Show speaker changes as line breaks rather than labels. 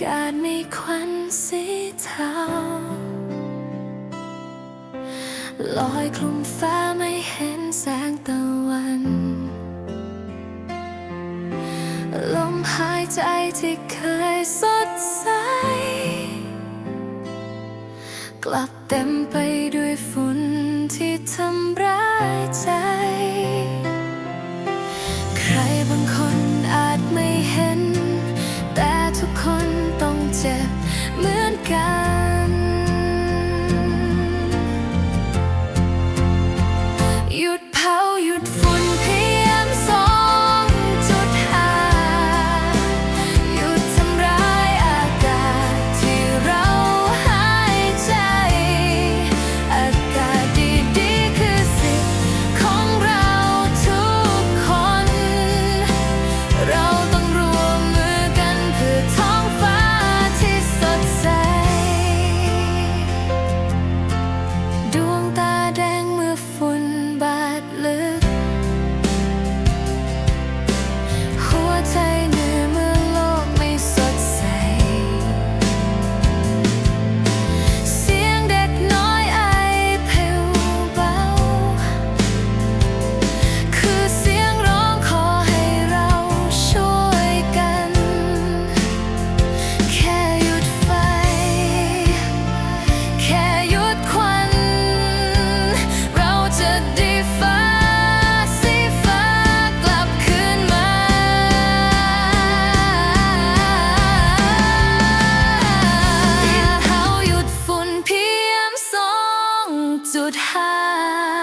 ากาศมีควันสีเทาลอยคลุมฟ้าไม่เห็นแสงตะวัน ลมหายใจที่เคยสดใส กลับเต็มไปด้วยฝุ่นที่ทำร้ายใจ So high